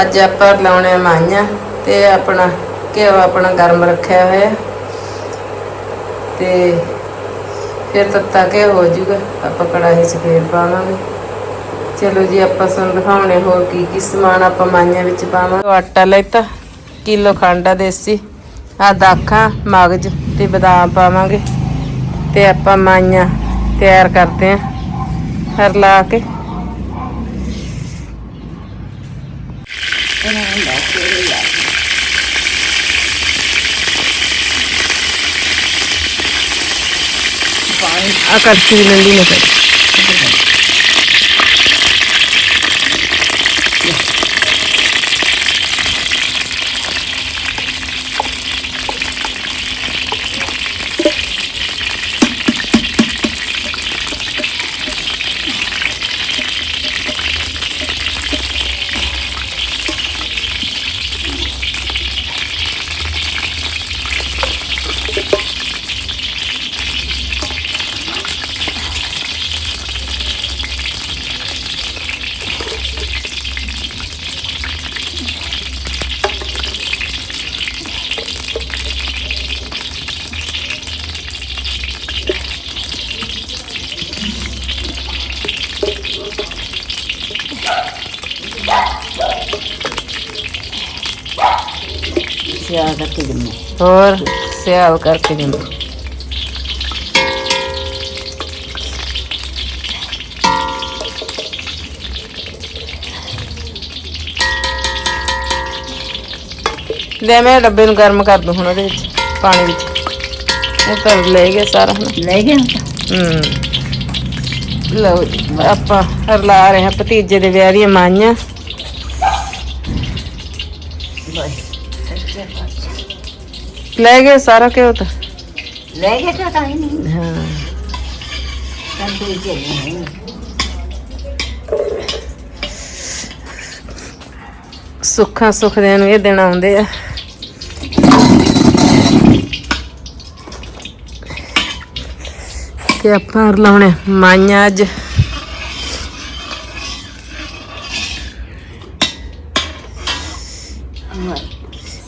ਅੱਜ ਆਪਾਂ ਲਾਉਣੇ ਆ ਮਾਈਆਂ ਤੇ ਆਪਣਾ ਘਿਓ ਆਪਣਾ ਗਰਮ ਰੱਖਿਆ ਹੋਇਆ। ਤੇ ਫਿਰ ਤੱਤਾ ਘਿਓ ਹੋ ਜਾਊਗਾ, ਆਪਾਂ ਕੜਾਹੀ 'ਚ ਫੇਰ ਪਾਵਾਂਗੇ। ਚਲੋ ਜੀ, ਆਪਾਂ ਤੁਹਾਨੂੰ ਦਿਖਾਉਣੇ ਹੋਰ ਕੀ ਕੀ ਸਮਾਨ ਆਪਾਂ ਮਾਈਆਂ ਵਿੱਚ ਪਾਵਾਂਗੇ। ਆਟਾ ਲੈਤਾ ਕਿਲੋ ਖੰਡ ਆ ਦੇਸੀ ਆ ਦਾਖਾਂ, ਮਗਜ ਤੇ ਬਦਾਮ ਪਾਵਾਂਗੇ। ਤੇ ਆਪਾਂ ਮਾਈਆਂ ਤਿਆਰ ਕਰਦੇ ਆਂ, ਹਰ ਲਾ ਕੇ। ਆ ਕੜਛੀ ਕਰਕੇ ਜੰਮੇ ਹੋਰ ਸਿਆਲ ਕਰਕੇ ਜਿੰਦ ਲੈ ਮੈਂ ਡੱਬੇ ਨੂੰ ਗਰਮ ਕਰ ਦੂੰ ਹੁਣ ਉਹਦੇ ਵਿੱਚ ਪਾਣੀ ਵਿੱਚ। ਉਹ ਤਾਂ ਲੈ ਗਿਆ ਸਾਰਾ ਹੁਣ। ਲੈ ਗਏ ਤਾਂ ਹੂੰ। ਲਓ ਜੀ ਆਪਾਂ ਰਲਾ ਰਹੇ ਹਾਂ ਭਤੀਜੇ ਦੇ ਵਿਆਹ ਦੀਆਂ ਮਾਈਆਂ। ਪਾਤਸ਼ਾਹ ਲੈ ਗਏ ਸਾਰਾ ਘਿਓ ਤਾਂ। ਲੈ ਗਏ ਤਾਂ ਤਾਂ ਹੀ ਨਹੀਂ। ਹਾਂ। ਤੰਦੂਰ ਚ ਨਹੀਂ। ਸੁੱਖਾਂ ਸੁਖਦਿਆਂ ਨੂੰ ਇਹ ਦਿਨ ਆਉਂਦੇ ਆ। ਤੇ ਆਪਾਂ ਲਾਉਣੇ ਮਾਈਆਂ ਅੱਜ।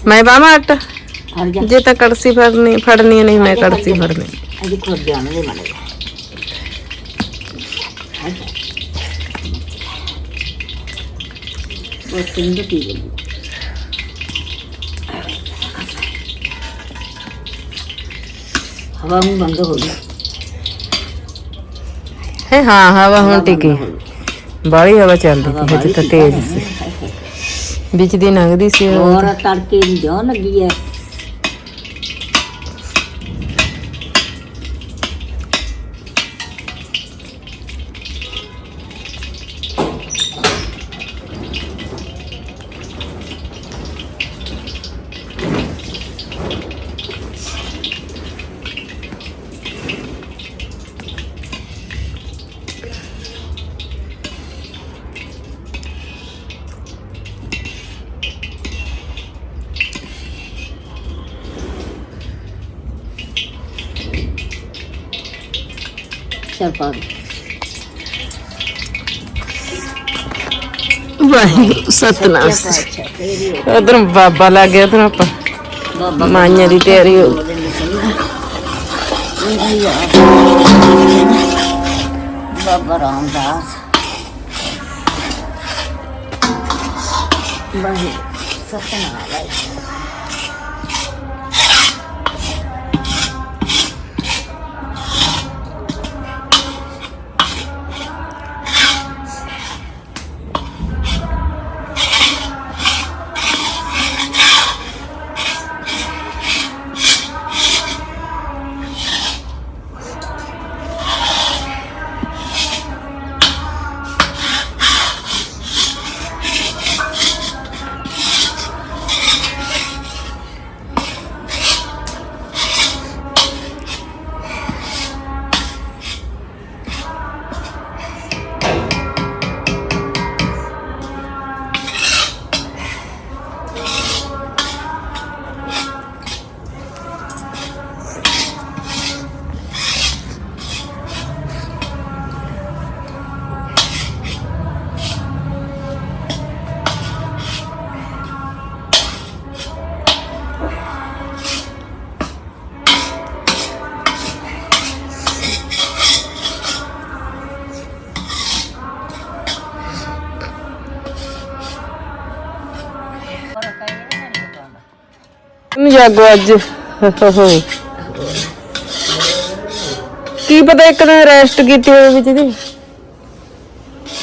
ਮੈਂ ਬਾਮਾ ਆਟਾ? ਜਾ ਤਾਂ ਕੜਸੀ ਫੜਨੀ ਫੜਨੀ ਨਹੀਂ ਮੈਂ ਕੜਸੀ ਫੜਨੀ। ਅਜੀ ਦੇ ਉਹ ਤਿੰਨ ਪੀ ਹਵਾ ਬੰਦ ਹੋ ਗਈ। ਹੈ ਹਾਂ ਹਵਾ ਹੁਣ ਟਿਕੀ। ਬਾਹਲੀ ਹਵਾ ਚੱਲਦੀ ਸੀ ਹਜੇ ਤਾਂ ਤੇਜ਼ ਸੀ। ਵਿੱਚ ਦੀ ਲੰਘਦੀ ਸੀ। ਹੋਰ ਤੜਕੇ ਨੂੰ ਜੋ ਲੱਗੀ ਹੈ। ਚਲ ਪਾ ਦੇ। ਵਾਹਿਗੁਰੂ ਸਤਨਾਮ ਅੱਛਾ ਤੇਰੀ ਉਧਰ ਬਾਬਾ ਲੱਗ ਗਿਆ ਉਧਰ ਆਪਾਂ ਬਾਬਾ ਮਾਈਆਂ ਦੀ ਤਿਆਰੀ ਹੋ ਬਾਬਾ ਰਾਮਦਾਸ ਬਾਹੇ ਸਤਨਾਮ ਨਹੀਂ ਜਾਗੋ ਅੱਜ। ਕੀ ਪਤਾ ਇੱਕ ਨੇ ਰੈਸਟ ਕੀਤੀ ਹੋਵੇ ਵਿੱਚ ਦੀ।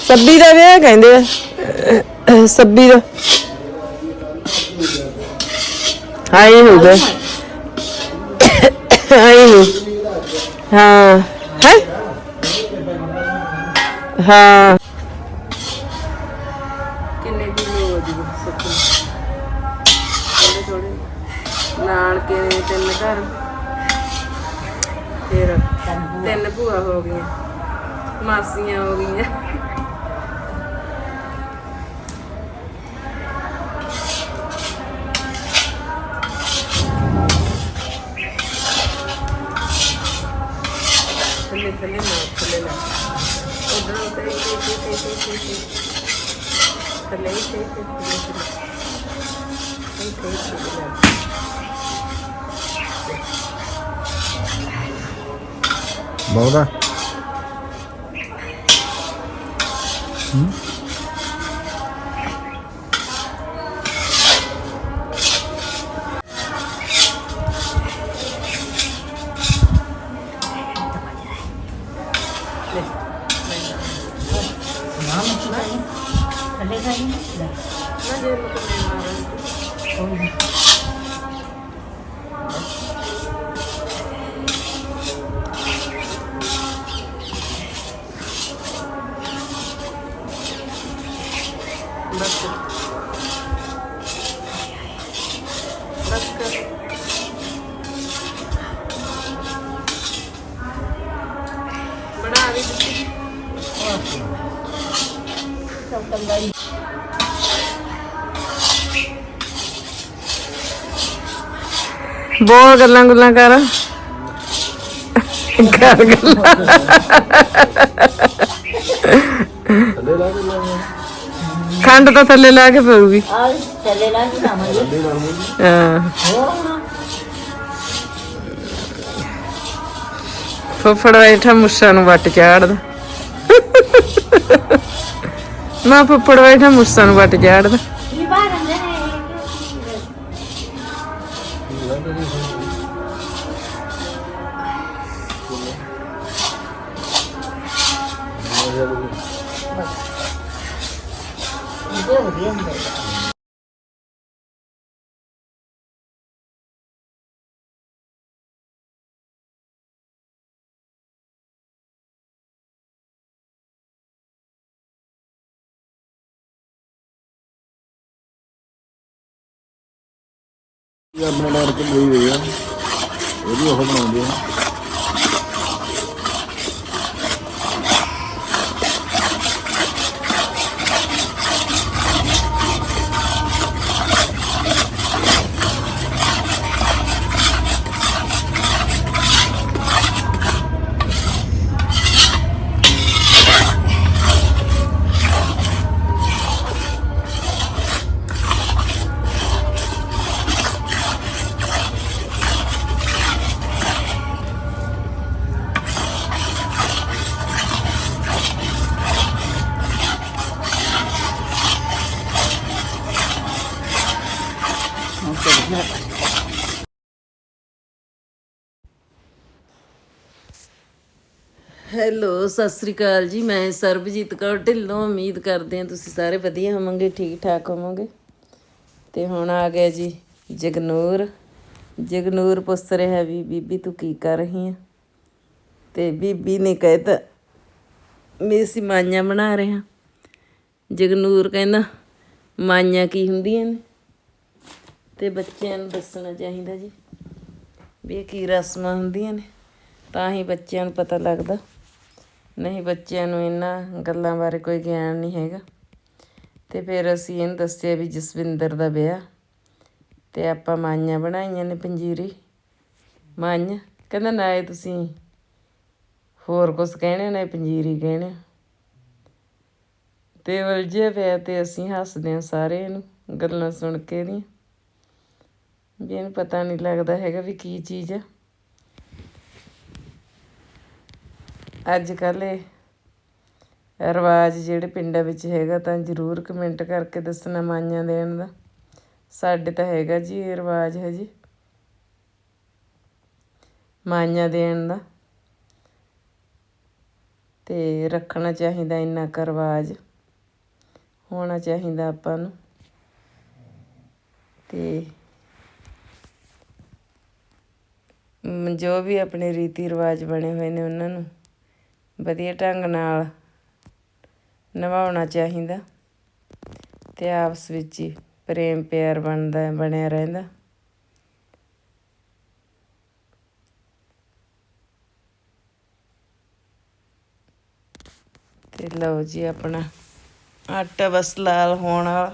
ਸੱਬੀ ਦਾ ਵਿਆਹ ਕਹਿੰਦੇ ਆ। ਸੱਬੀ ਦਾ। ਆਈ ਹੋਊਗਾ। ਆਈ ਹੋ ਹਾਂ। ਹੈ? ਹਾਂ। ਗਈਆਂ ਮਾਸੀਆਂ ਹੋ ਗਈਆਂ ਥੱਲੇ ਥੱਲੇ ਨਾ ਥੱਲੇ ਨਾ ਉਧਰ ਉਧਰ ਇਹ ਇਹ ਇਹ ਇਹ ਇਹ ਥੱਲੇ ਹੀ ਤੇ ਤੇ ਥੱਲੇ ਥੱਲੇ ਇਹ ਤੇ ਥੱਲੇ ਬਹੁਤਾ ਥੱਲੇ ਬਹੁਤ ਗੱਲਾਂ ਗੁੱਲਾਂ ਕਰ। ਕਰ ਗੱਲਾਂ। ਖੰਡ ਤਾਂ ਥੱਲੇ ਲਾ ਕੇ ਪਊਗੀ। ਆ ਥੱਲੇ ਲਾ ਕੇ ਲਾਵਾਂਗੇ ਹਾਂ। ਫੁੱਫੜ ਬੈਠਾ ਮੁੱਛਾਂ ਨੂੰ ਵੱਟ ਚਾੜਦਾ। ਮੈਂ ਫੁੱਫੜ ਬੈਠਾ ਮੁੱਛਾਂ ਨੂੰ ਵੱਟ ਚਾੜਦਾ। ਆਪਣੇ ਨਾਲ ਕੇ ਲਈ ਹੋਈ ਆ। ਇਹ ਵੀ ਉਹ ਬਣਾਉਂਦੇ ਆ। ਹੈਲੋ, ਸਤਿ ਸ੍ਰੀ ਅਕਾਲ ਜੀ। ਮੈਂ ਸਰਬਜੀਤ ਕੌਰ ਢਿੱਲੋਂ। ਉਮੀਦ ਕਰਦੇ ਹਾਂ ਤੁਸੀਂ ਸਾਰੇ ਵਧੀਆ ਹੋਵੋਗੇ ਠੀਕ ਠਾਕ ਹੋਵੋਗੇ। ਤੇ ਹੁਣ ਆ ਗਿਆ ਜੀ ਜਗਨੂਰ। ਜਗਨੂਰ ਪੁੱਛ ਰਿਹਾ ਵੀ, ਬੀਬੀ ਤੂੰ ਕੀ ਕਰ ਰਹੀ ਹੈ ਤੇ ਬੀਬੀ ਨੇ ਕਹਿਤਾ, ਮੈਂ ਅਸੀਂ ਮਾਈਆਂ ਬਣਾ ਰਹੇ। ਹਾਂ ਜਗਨੂਰ ਕਹਿੰਦਾ, ਮਾਈਆਂ ਕੀ ਹੁੰਦੀਆਂ ਨੇ? ਤੇ ਬੱਚਿਆਂ ਨੂੰ ਦੱਸਣਾ ਚਾਹੀਦਾ ਜੀ ਵੀ ਇਹ ਕੀ ਰਸਮਾਂ ਹੁੰਦੀਆਂ ਨੇ? ਤਾਂ ਹੀ ਬੱਚਿਆਂ ਨੂੰ ਪਤਾ ਲੱਗਦਾ। ਨਹੀਂ, ਬੱਚਿਆਂ ਨੂੰ ਇਹਨਾਂ ਗੱਲਾਂ ਬਾਰੇ ਕੋਈ ਗਿਆਨ ਨਹੀਂ ਹੈਗਾ। ਤੇ ਫਿਰ ਅਸੀਂ ਇਹਨੂੰ ਦੱਸਿਆ ਵੀ ਜਸਵਿੰਦਰ ਦਾ ਵਿਆਹ ਤੇ ਆਪਾਂ ਮਾਈਆਂ ਬਣਾਈਆਂ ਨੇ ਪੰਜੀਰੀ। ਮਾਈਆਂ? ਕਹਿੰਦਾ, ਨਾ ਇਹ ਤੁਸੀਂ ਹੋਰ ਕੁਝ ਕਹਿਣੇ, ਨਾ ਪੰਜੀਰੀ ਕਹਿਣੇ। ਤੇ ਉਲਝਿਆ ਪਿਆ ਤੇ ਅਸੀਂ ਹੱਸਦੇ ਹਾਂ ਸਾਰੇ ਇਹਨੂੰ, ਗੱਲਾਂ ਸੁਣ ਕੇ ਇਹਦੀਆਂ ਵੀ ਇਹਨੂੰ ਪਤਾ ਨਹੀਂ ਲੱਗਦਾ ਹੈਗਾ ਵੀ ਕੀ ਚੀਜ਼ ਆ। ਅੱਜ ਕੱਲ੍ਹ ਇਹ ਰਿਵਾਜ ਜਿਹੜੇ ਪਿੰਡਾਂ ਵਿੱਚ ਹੈਗਾ ਤਾਂ ਜ਼ਰੂਰ ਕਮੈਂਟ ਕਰਕੇ ਦੱਸਣਾ ਮਾਈਆਂ ਦੇਣ ਦਾ। ਸਾਡੇ ਤਾਂ ਹੈਗਾ ਜੀ ਇਹ ਰਿਵਾਜ ਹੈ ਜੀ ਮਾਈਆਂ ਦੇਣ ਦਾ। ਤੇ ਰੱਖਣਾ ਚਾਹੀਦਾ ਇੰਨਾ ਕੁ ਰਿਵਾਜ। ਹੋਣਾ ਚਾਹੀਦਾ ਆਪਾਂ ਨੂੰ। ਤੇ ਜੋ ਵੀ ਆਪਣੇ ਰੀਤੀ ਰਿਵਾਜ ਬਣੇ ਹੋਏ ਨੇ ਉਹਨਾਂ ਨੂੰ। ਵਧੀਆ ਢੰਗ ਨਾਲ ਨਿਭਾਉਣਾ ਚਾਹੀਦਾ ਅਤੇ ਆਪਸ ਵਿੱਚ ਹੀ ਪ੍ਰੇਮ ਪਿਆਰ ਬਣਦਾ, ਬਣਿਆ ਰਹਿੰਦਾ। ਤੇ ਲਓ ਜੀ ਆਪਣਾ ਆਟਾ ਬਸ ਲਾਲ ਹੋਣ ਵਾਲਾ।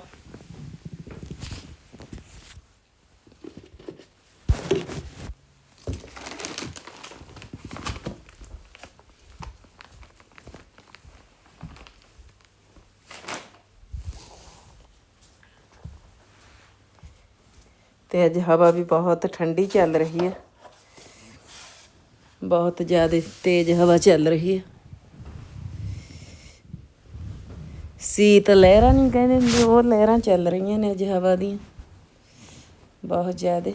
ਤੇ ਅੱਜ ਹਵਾ ਵੀ ਬਹੁਤ ਠੰਡੀ ਚੱਲ ਰਹੀ ਹੈ। ਬਹੁਤ ਜ਼ਿਆਦਾ ਤੇਜ਼ ਹਵਾ ਚੱਲ ਰਹੀ ਹੈ। ਸੀਤ ਲਹਿਰਾਂ ਨਹੀਂ ਕਹਿੰਦੇ ਹੁੰਦੇ, ਉਹ ਲਹਿਰਾਂ ਚੱਲ ਰਹੀਆਂ ਨੇ ਅੱਜ ਹਵਾ ਦੀਆਂ। ਬਹੁਤ ਜ਼ਿਆਦਾ।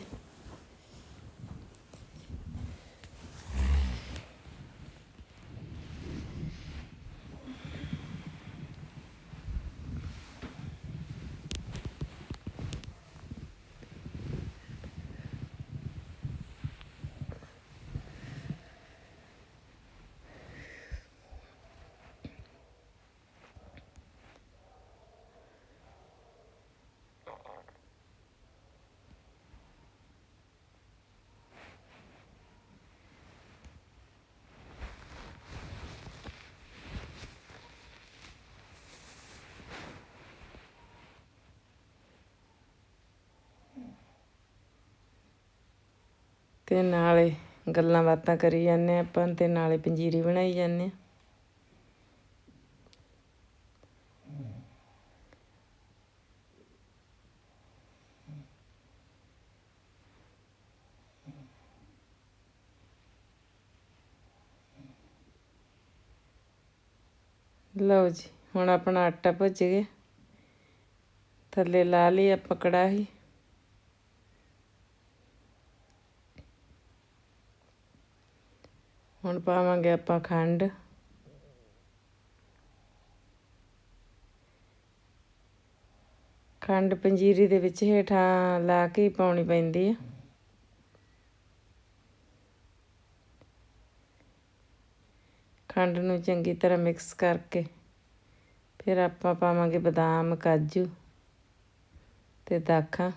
ਤੇ ਨਾਲੇ ਗੱਲਾਂ ਬਾਤਾਂ ਕਰੀ ਜਾਂਦੇ ਆਪਾਂ ਤੇ ਨਾਲੇ ਪੰਜੀਰੀ ਬਣਾਈ ਜਾਂਦੇ ਹਾਂ। ਲਓ ਜੀ, ਹੁਣ ਆਪਣਾ ਆਟਾ ਭੁੱਜ ਗਿਆ। ਥੱਲੇ ਲਾ ਲਈ ਆਪਾਂ ਕੜਾਹੀ। ਪਾਵਾਂਗੇ ਆਪਾਂ ਖੰਡ। ਖੰਡ ਪੰਜੀਰੀ ਦੇ ਵਿੱਚ ਹੇਠਾਂ ਲਾ ਕੇ ਹੀ ਪਾਉਣੀ ਪੈਂਦੀ ਹੈ ਖੰਡ ਨੂੰ ਚੰਗੀ ਤਰ੍ਹਾਂ ਮਿਕਸ ਕਰਕੇ ਫਿਰ ਆਪਾਂ ਪਾਵਾਂਗੇ ਬਦਾਮ, ਕਾਜੂ ਤੇ ਦਾਖਾਂ।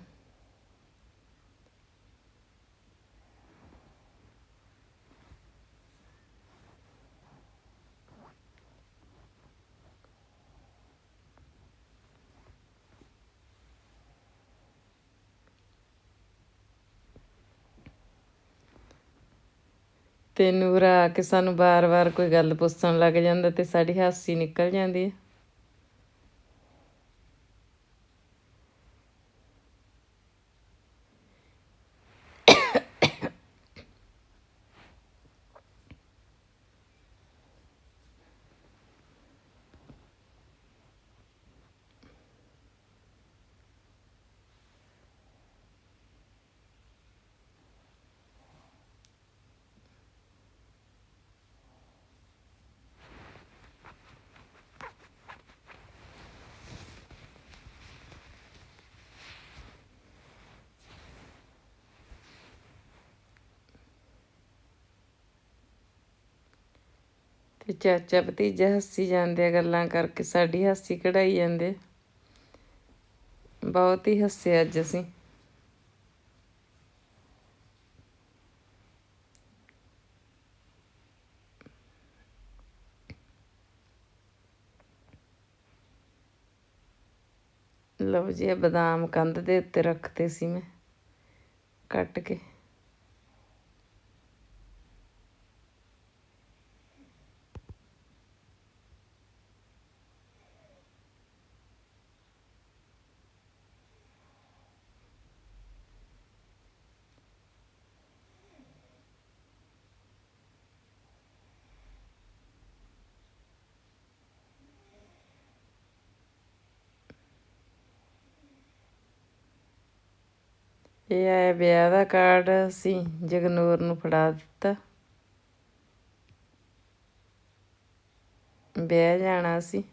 ਤੇ ਨੂਰਾ ਆ ਕੇ ਸਾਨੂੰ ਬਾਰ-ਬਾਰ ਕੋਈ ਗੱਲ ਪੁੱਛਣ ਲੱਗ ਜਾਂਦਾ ਤੇ ਸਾਡੀ ਹਾਸੀ ਨਿਕਲ ਜਾਂਦੀ ਹੈ। ਤੇ ਚਾਚਾ ਭਤੀਜਾ ਹੱਸੀ ਜਾਂਦੇ ਆ ਗੱਲਾਂ ਕਰਕੇ, ਸਾਡੀ ਹਾਸੀ ਕਢਾਈ ਜਾਂਦੇ ਬਹੁਤ ਹੀ ਹੱਸੇ ਅੱਜ ਅਸੀਂ। ਲਓ ਜੀ, ਇਹ ਬਦਾਮ ਕੰਧ ਦੇ ਉੱਤੇ ਰੱਖਤੇ ਸੀ ਮੈਂ, ਕੱਟ ਕੇ। ਇਹ ਆਇਆ ਵਿਆਹ ਦਾ ਕਾਰਡ ਅਸੀਂ ਜਗਨੂਰ ਨੂੰ ਫੜਾ ਦਿੱਤਾ। ਵਿਆਹ ਜਾਣਾ ਸੀ।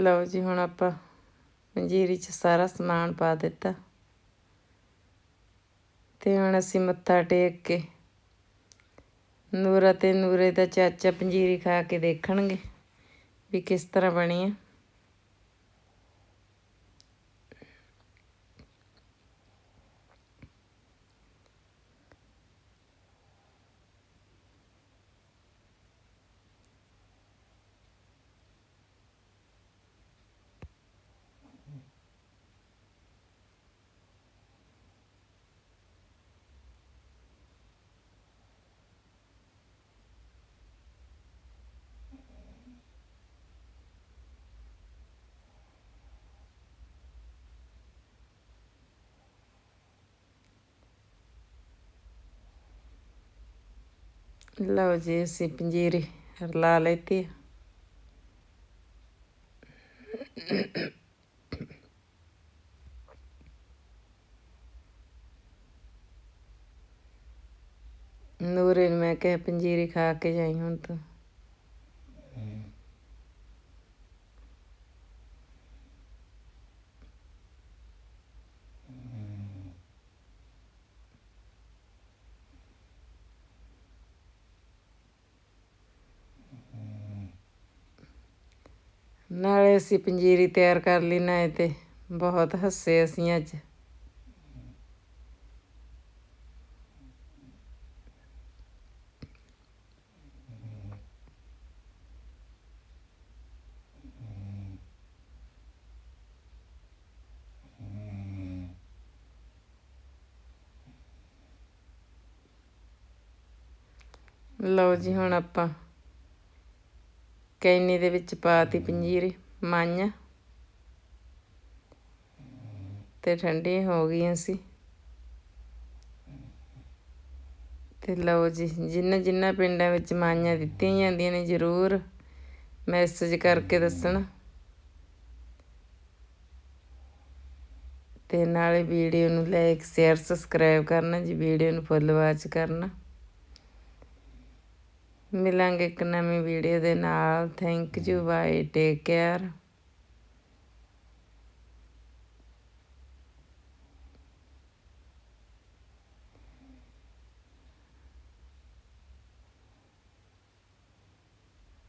ਲਓ ਜੀ, ਹੁਣ ਆਪਾਂ ਪੰਜੀਰੀ 'ਚ ਸਾਰਾ ਸਮਾਨ ਪਾ ਦਿੱਤਾ। ਤੇ ਹੁਣ ਅਸੀਂ ਮੱਥਾ ਟੇਕ ਕੇ ਨੂਰਾ ਤੇ ਨੂਰੇ ਦਾ ਚਾਚਾ ਪੰਜੀਰੀ ਖਾ ਕੇ ਦੇਖਣਗੇ ਵੀ ਕਿਸ ਤਰ੍ਹਾਂ ਬਣੀ ਆ। ਲਓ ਜੀ ਅਸੀਂ ਪੰਜੀਰੀ ਰਲਾ ਲੈਤੀ ਹੈ ਨੂਰੇ ਨੂੰ ਮੈਂ ਕਿਹਾ ਪੰਜੀਰੀ ਖਾ ਕੇ ਜਾਈ ਹੁਣ ਤੂੰ ਨਾਲੇ ਅਸੀਂ ਪੰਜੀਰੀ ਤਿਆਰ ਕਰ ਲਈ ਨਾ ਇਹ ਤੇ ਬਹੁਤ ਹੱਸੇ ਅਸੀਂ ਅੱਜ। ਲਓ ਜੀ, ਹੁਣ ਆਪਾਂ ਕੈਨੀ ਦੇ ਵਿੱਚ ਪਾਤੀ ਪੰਜੀਰੀ। ਮਾਈਆਂ। ਤੇ ਠੰਡੀਆਂ ਹੋ ਗਈਆਂ ਸੀ। ਤੇ ਲਓ ਜੀ, ਜਿੰਨਾ ਜਿੰਨਾ ਪਿੰਡਾਂ ਵਿੱਚ ਮਾਈਆਂ ਦਿੱਤੀਆਂ ਜਾਂਦੀਆਂ ਨੇ, ਜ਼ਰੂਰ ਮੈਸੇਜ ਕਰਕੇ ਦੱਸਣਾ। ਤੇ ਨਾਲੇ ਵੀਡੀਓ ਨੂੰ ਲਾਈਕ ਸ਼ੇਅਰ ਸਬਸਕ੍ਰਾਈਬ ਕਰਨਾ ਜੀ, ਵੀਡੀਓ ਨੂੰ ਫੁੱਲ ਵਾਚ ਕਰਨਾ। ਮਿਲਾਂਗੇ ਇੱਕ ਨਵੀਂ ਵੀਡੀਓ ਦੇ ਨਾਲ। Thank you bye take care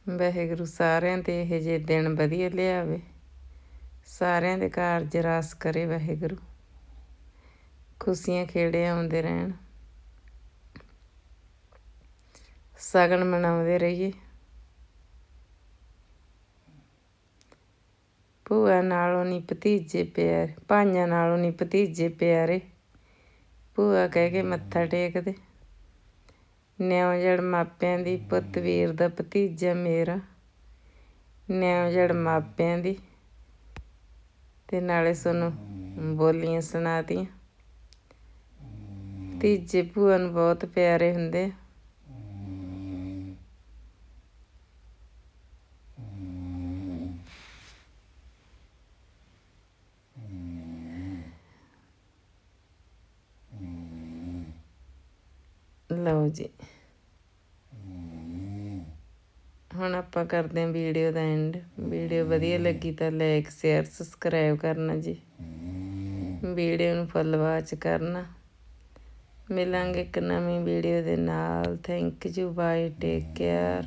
Waheguru ਸਾਰਿਆਂ ਤੇ ਇਹ ਜੇ ਦਿਨ ਵਧੀਆ ਲਿਆਵੇ। ਸਾਰਿਆਂ ਦੇ ਕਾਰਜ ਰਾਸ ਕਰੇ ਵਾਹਿਗੁਰੂ। ਖੁਸ਼ੀਆਂ ਖੇੜੇ ਆਉਂਦੇ ਰਹਿਣ। ਸਗਨ ਮਨਾਉਂਦੇ ਰਹੀਏ। ਭੂਆ ਨਾਲੋਂ ਨਹੀਂ ਭਤੀਜੇ ਪਿਆਰੇ, ਭਾਈਆਂ ਨਾਲੋਂ ਨਹੀਂ ਭਤੀਜੇ ਪਿਆਰੇ। ਭੂਆ ਕਹਿ ਕੇ ਮੱਥਾ ਟੇਕਦੇ, ਨਿਉ ਜੜ ਮਾਪਿਆਂ ਦੀ ਪੁੱਤ ਵੀਰ ਦਾ ਭਤੀਜਾ ਮੇਰਾ। ਨਿਉ ਜੜ ਮਾਪਿਆਂ ਦੀ, ਤੇ ਨਾਲੇ ਸਾਨੂੰ ਬੋਲੀਆਂ ਸੁਣਾਤੀਆਂ। ਭਤੀਜੇ ਭੂਆ ਨੂੰ ਬਹੁਤ ਪਿਆਰੇ ਹੁੰਦੇ ਆ। ਲਓ ਜੀ। ਹੁਣ ਆਪਾਂ ਕਰਦੇ ਹਾਂ ਵੀਡੀਓ ਦਾ ਐਂਡ ਵੀਡੀਓ ਵਧੀਆ ਲੱਗੀ ਤਾਂ ਲਾਈਕ ਸ਼ੇਅਰ ਸਬਸਕ੍ਰਾਈਬ ਕਰਨਾ ਜੀ। ਵੀਡੀਓ ਨੂੰ ਫੁੱਲ ਵਾਚ ਕਰਨਾ। ਮਿਲਾਂਗੇ ਇੱਕ ਨਵੀਂ ਵੀਡੀਓ ਦੇ ਨਾਲ। Thank you bye take care